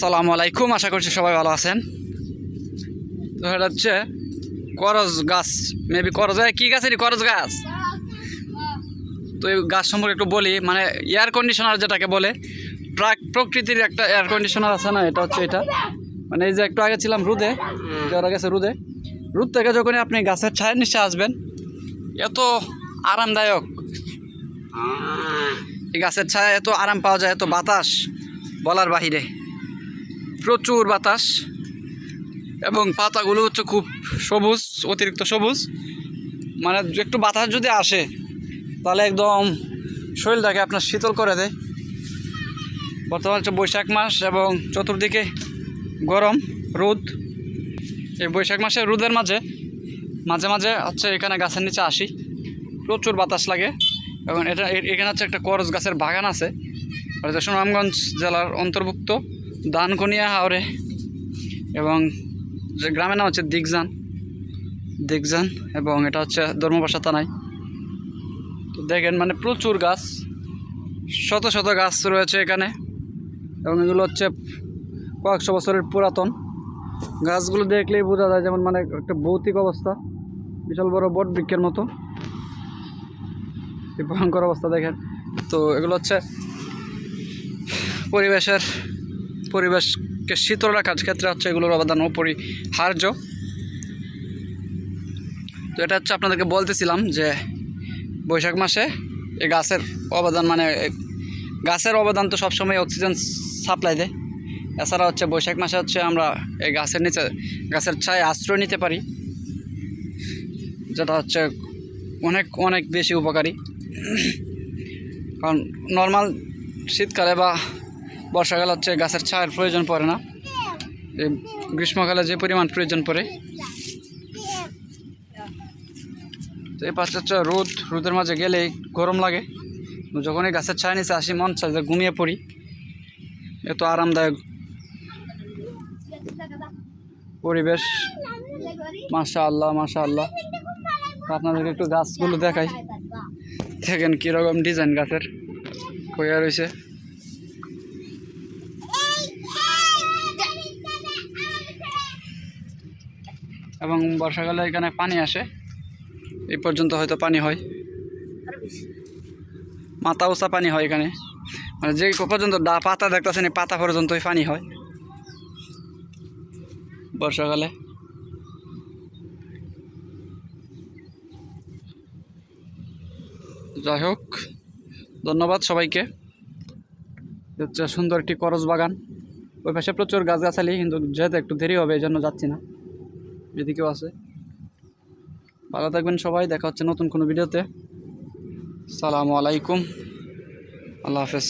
সালামু আলাইকুম, আশা করছি সবাই ভালো আছেন। তো এটা হচ্ছে করজ গাছ মেবি করজ কি গাছেরই করজ গাছ? তো এই গাছ সম্পর্কে একটু বলি মানে এয়ার কন্ডিশনার যেটাকে বলে, প্রাক প্রকৃতির একটা এয়ার কন্ডিশনার আছে না, এটা হচ্ছে এটা। মানে এই যে একটু আগে ছিলাম রুদে যারা গেছে রুদে। রুদ থেকে যখনই আপনি গাছের ছায়ের নিচে আসবেন, এত আরামদায়ক। এই গাছের ছায়া এত আরাম পাওয়া যায়, এত বাতাস। বলার বাহিরে। প্রচুর বাতাস এবং পাতাগুলো হচ্ছে খুব সবুজ, অতিরিক্ত সবুজ। মানে একটু বাতাস যদি আসে, তাহলে একদম শরীরটাকে আপনার শীতল করে দেয়। বর্তমান হচ্ছে বৈশাখ মাস এবং চতুর্দিকে গরম, রোদ। এই বৈশাখ মাসে রোদের মাঝে মাঝে মাঝে হচ্ছে এখানে গাছের নিচে আসি। প্রচুর বাতাস লাগে এবং এটা এখানে হচ্ছে একটা করজ গাছের বাগান আছে। এটা সুনামগঞ্জ জেলার অন্তর্ভুক্ত দানকনিয়া হাওড়ে এবং যে গ্রামের নাম হচ্ছে দিগজান। দিগজান এবং এটা হচ্ছে ধর্মবাসা থানায়। তো দেখেন মানে প্রচুর গাছ, শত শত গাছ রয়েছে এখানে এবং এগুলো হচ্ছে কয়েকশো বছরের পুরাতন। গাছগুলো দেখলেই বোঝা যায় যেমন মানে একটা ভৌতিক অবস্থা, বিশাল বড় বট বৃক্ষের মতো। ভয়ঙ্কর অবস্থা দেখেন। তো এগুলো হচ্ছে পরিবেশের পরিবেশকে শীতল রাখার ক্ষেত্রে হচ্ছে এগুলোর অবদান অপরিহার্য তো এটা হচ্ছে আপনাদেরকে বলতেছিলাম যে বৈশাখ মাসে এই গাছের অবদান মানে গাছের অবদান তো সবসময় অক্সিজেন সাপ্লাই দেয়। এছাড়া হচ্ছে বৈশাখ মাসে হচ্ছে আমরা এই গাছের নিচে, গাছের ছায় আশ্রয় নিতে পারি, যেটা হচ্ছে অনেক অনেক বেশি উপকারী। কারণ নর্মাল শীতকালে বা বর্ষাকালে হচ্ছে, গাছের ছায়ের প্রয়োজন পড়ে না। গ্রীষ্মকালে যে পরিমাণ প্রয়োজন পড়ে। তো এই পাশে হচ্ছে রোদ, রোদের মাঝে গেলে গরম লাগে। যখনই গাছের ছায়া নিচে আসি, মন চায় যে ঘুমিয়ে পড়ি। এত আরামদায়ক পরিবেশ। মাশা আল্লাহ মাশা আল্লাহ আপনাদেরকে একটু গাছগুলো দেখাই। দেখেন কীরকম ডিজাইন গাছের। হয়ে রয়েছে এবং বর্ষাকালে এখানে পানি আসে। এই পর্যন্ত হয়তো পানি হয়। মাথা উঁচা পানি হয় এখানে। মানে যে পর্যন্ত ডা পাতা দেখতেছেন, এই পাতা পর্যন্তই পানি হয়। বর্ষাকালে। যাই হোক, ধন্যবাদ সবাইকে। হচ্ছে সুন্দর একটি করজ বাগান। ওই পাশে প্রচুর গাছগাছালি, কিন্তু যেহেতু একটু দেরি হবে, এই জন্য যাচ্ছি না। যদি কেউ আছে। ভালো থাকবেন সবাই, দেখা হচ্ছে নতুন কোনো ভিডিওতে। সালামু আলাইকুম। আল্লাহ হাফেজ।